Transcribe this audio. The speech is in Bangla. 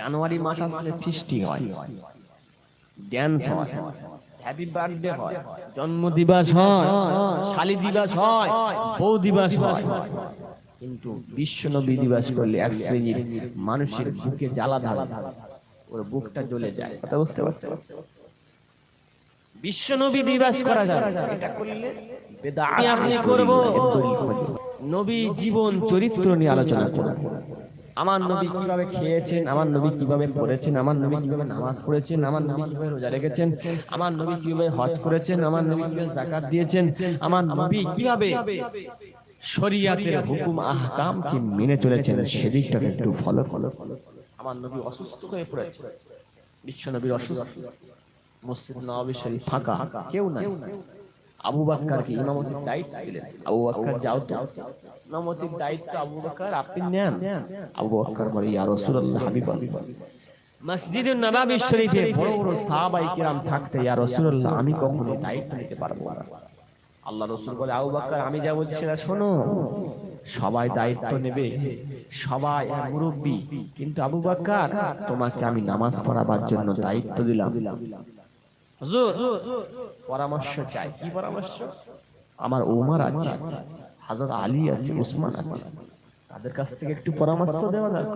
জানুয়ারি মাস আসলে ফিস্টি হয়। ড্যান্স হয়। হ্যাপি বার্থডে হয়। জন্ম দিবস হয়। শালি দিবস হয়। বউ দিবস হয়। কিন্তু বিশ্ব নবী দিবস করলে এক শ্রেণির মানুষের বুকে জ্বালা ধারা। ওর বুকটা জ্বলে যায়। কথা বুঝতে পারছ? বিশ্ব নবী দিবস করা যায় এটা করলে আমি করব। নবী জীবন চরিত্র নিয়ে আলোচনা করব। আমার নবী কীভাবে খেয়েছেন? আমার নবী কীভাবে পড়েছেন? আমার নবী কীভাবে নামাজ পড়েছেন? আমার নবী কীভাবে রোজা রেখেছেন? আমার নবী কীভাবে হজ করেছেন? আমার নবী কীভাবে জাকাত দিয়েছেন? আমার নবী কীভাবে শরিয়াতের হুকুম আহকাম কি মেনে চলেছেন সেদিকটাকে একটু ফলো ফলো ফলো আমার নবী অসুস্থ হয়ে পড়েছে। বিশ্ব নবীর অসুস্থ। মসজিদ নবী শরীফ ফাঁকা। কেউ নাই। আবু বাক্কারকে ইমামতির দায়িত্ব দিলেন। আবু বাক্কার যাও তো। ইমামতির দায়িত্ব আবু বাক্কার আপনি নেন। আবু বাক্কার বলে, ইয়া রাসূলুল্লাহ হাবিবাল্লাহ মসজিদুন নববী শরীফে বড় বড় সাহাবায়ে কিরাম থাকতে, ইয়া রাসূলুল্লাহ, আমি কখনো দায়িত্ব নিতে পারব না। আল্লাহ রসুল বলে, আবু বাক্কার, আমি যা বলছি সেটা শোনো। সবাই দায়িত্ব নেবে। সবাই মুরব্বী। কিন্তু আবু বাক্কার, তোমাকে আমি নামাজ পড়াবার জন্য দায়িত্ব দিলাম। পরামর্শ চাই। কি পরামর্শ? আমার ওমর আছে, হাজরত আলী আছে, উসমান আছে। তাদের কাছ থেকে একটু পরামর্শ দেওয়া দরকার।